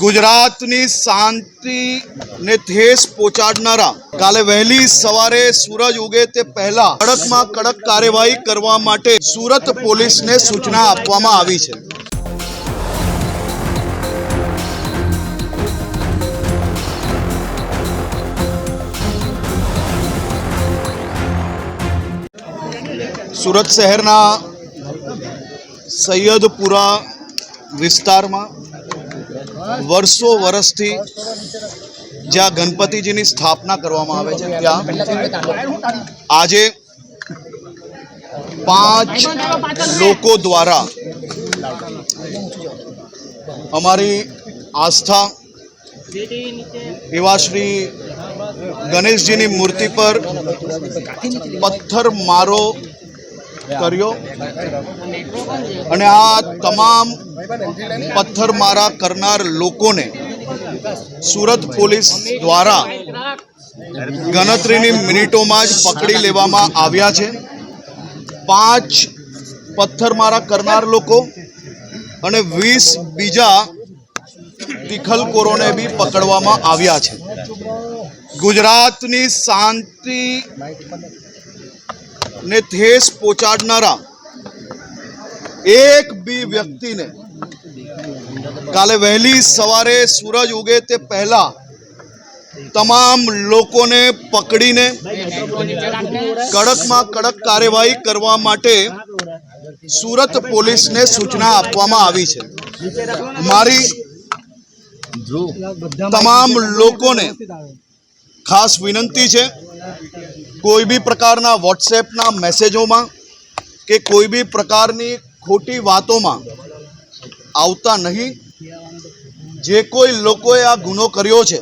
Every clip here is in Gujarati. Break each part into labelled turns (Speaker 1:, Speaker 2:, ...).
Speaker 1: ગુજરાતની શાંતિ ને ઠેસ પહોંચાડનારા કાલે વહેલી સવારે સૂરજ ઉગે તે પહેલા કડકમાં કડક કાર્યવાહી કરવા માટે સુરત પોલીસને સૂચના આપવામાં આવી છે. સુરત શહેરના સૈયદપુરા વિસ્તારમાં વર્ષો વર્ષથી જ્યાં ગણપતિજીની સ્થાપના કરવામાં આવે છે, ત્યાં આજે પાંચ લોકો દ્વારા અમારી આસ્થા એવા શ્રી ગણેશજીની મૂર્તિ પર પથ્થર મારો કર્યો. અને આ તમામ પથ્થરમારા કરનાર લોકોને સુરત પોલીસ દ્વારા ગણતરીની મિનિટોમાં જ પકડી લેવામાં આવ્યા છે. પાંચ પથ્થરમારા કરનાર લોકો અને વીસ બીજા તિખલકોરોને બી પકડવામાં આવ્યા છે. ગુજરાતની શાંતિ ને ઠેસ પહોંચાડનારા એક બી વ્યક્તિને કાલે વહેલી સવારે સૂરજ ઉગે તે પહેલા તમામ લોકોને પકડીને કડકમાં કડક કાર્યવાહી કરવા માટે સુરત પોલીસને સૂચના આપવામાં આવી છે. મારી તમામ લોકોને ખાસ વિનંતી છે, કોઈ બી પ્રકારના વોટ્સએપના મેસેજોમાં કે કોઈ બી પ્રકારની ખોટી વાતોમાં આવતા નહીં. જે કોઈ લોકોએ આ ગુનો કર્યો છે,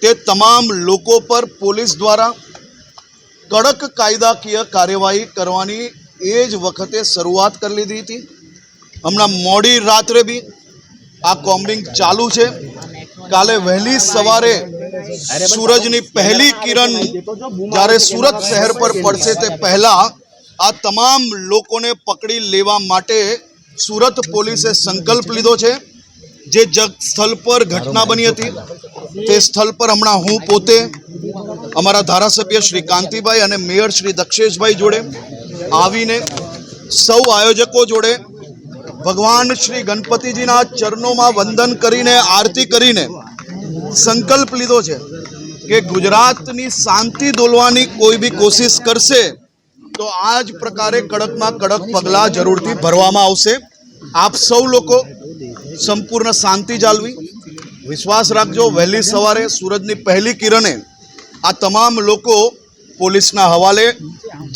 Speaker 1: તે તમામ લોકો પર પોલીસ દ્વારા કડક કાયદાકીય કાર્યવાહી કરવાની એ જ વખતે શરૂઆત કરી લીધી હતી. હમણાં મોડી રાત્રે બી આ કોમ્બિંગ ચાલુ છે. કાલે વહેલી સવારે સૂરજની પહેલી કિરણ જ્યારે સુરત શહેર પર પડશે તે પહેલા આ તમામ લોકોને પકડી લેવા માટે સુરત પોલીસે સંકલ્પ લીધો છે. જે જગ સ્થળ પર ઘટના બની હતી તે સ્થળ પર હમણાં હું પોતે અમારા ધારાસભ્ય શ્રી કાંતિભાઈ અને મેયર શ્રી દક્ષેશભાઈ જોડે આવીને સૌ આયોજકો જોડે ભગવાન શ્રી ગણપતિજીના ચરણોમાં વંદન કરીને આરતી કરીને સંકલ્પ લીધો છે કે ગુજરાતની શાંતિ દોલવાની કોઈ બી કોશિશ કરશે, તો આ જ પ્રકારે કડકમાં કડક પગલાં જરૂરથી ભરવામાં આવશે. આપ સૌ લોકો સંપૂર્ણ શાંતિ જાળવી. વિશ્વાસ રાખજો, વહેલી સવારે સૂરજની પહેલી કિરણે આ તમામ લોકો પોલીસના હવાલે,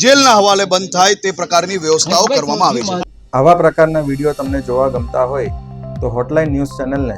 Speaker 1: જેલના હવાલે બંધ થાય તે પ્રકારની વ્યવસ્થાઓ કરવામાં આવી છે.
Speaker 2: આવા પ્રકારના વીડિયો તમને જોવા ગમતા હોય તો હોટલાઇન ન્યૂઝ ચેનલને